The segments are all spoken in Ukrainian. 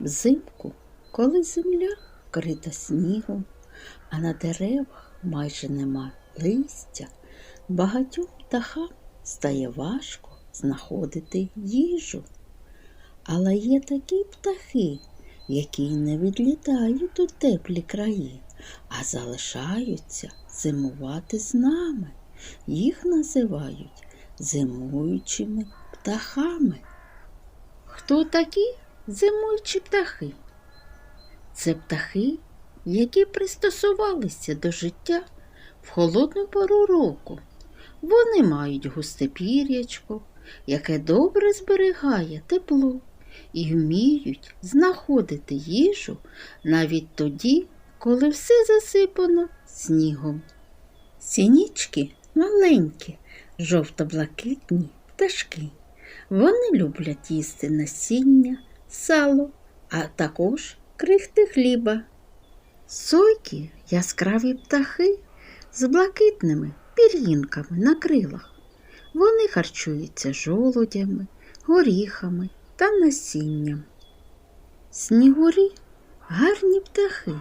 Взимку, коли земля вкрита снігом, а на деревах майже нема листя, багатьом птахам стає важко знаходити їжу. Але є такі птахи, які не відлітають у теплі краї, а залишаються зимувати з нами. Їх називають зимуючими птахами. Хто такі зимуючі птахи? Це птахи, які пристосувалися до життя в холодну пору року. Вони мають густе пір'ячко, яке добре зберігає тепло, і вміють знаходити їжу навіть тоді, коли все засипано снігом. Сінічки маленькі, жовто-блакитні пташки. Вони люблять їсти насіння, сало, а також крихти хліба. Сойки яскраві птахи з блакитними пір'їнками на крилах. Вони харчуються жолудями, горіхами та насінням. Снігурі гарні птахи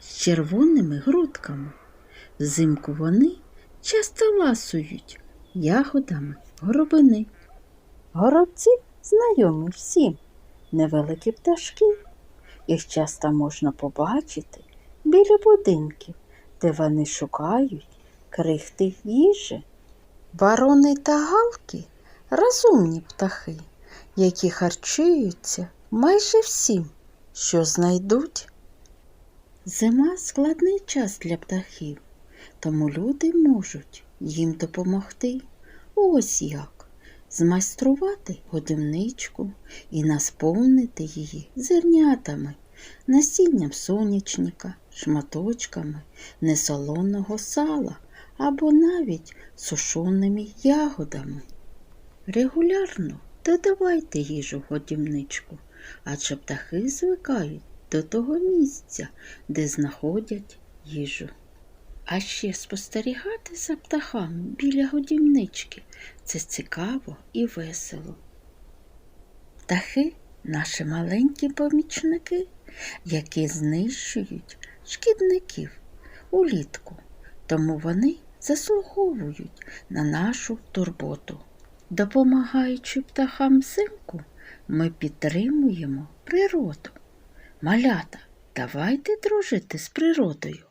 з червоними грудками. Взимку вони часто ласують ягодами горобини. Горобці знайомі всім, невеликі пташки. Їх часто можна побачити біля будинків, де вони шукають крихти їжі. Барони та галки розумні птахи, які харчуються майже всім, що знайдуть. Зима складний час для птахів, тому люди можуть їм допомогти. Ось як змайструвати годівничку і насповнити її зернятами, насінням сонячника, шматочками несолоного сала або навіть сушоними ягодами. Регулярно додавайте їжу в годівничку, адже птахи звикають до того місця, де знаходять їжу. А ще спостерігати за птахами біля годівнички це цікаво і весело. Птахи наші маленькі помічники, які знищують шкідників улітку, тому вони заслуговують на нашу турботу. Допомагаючи птахам взимку, ми підтримуємо природу. Малята, давайте дружити з природою.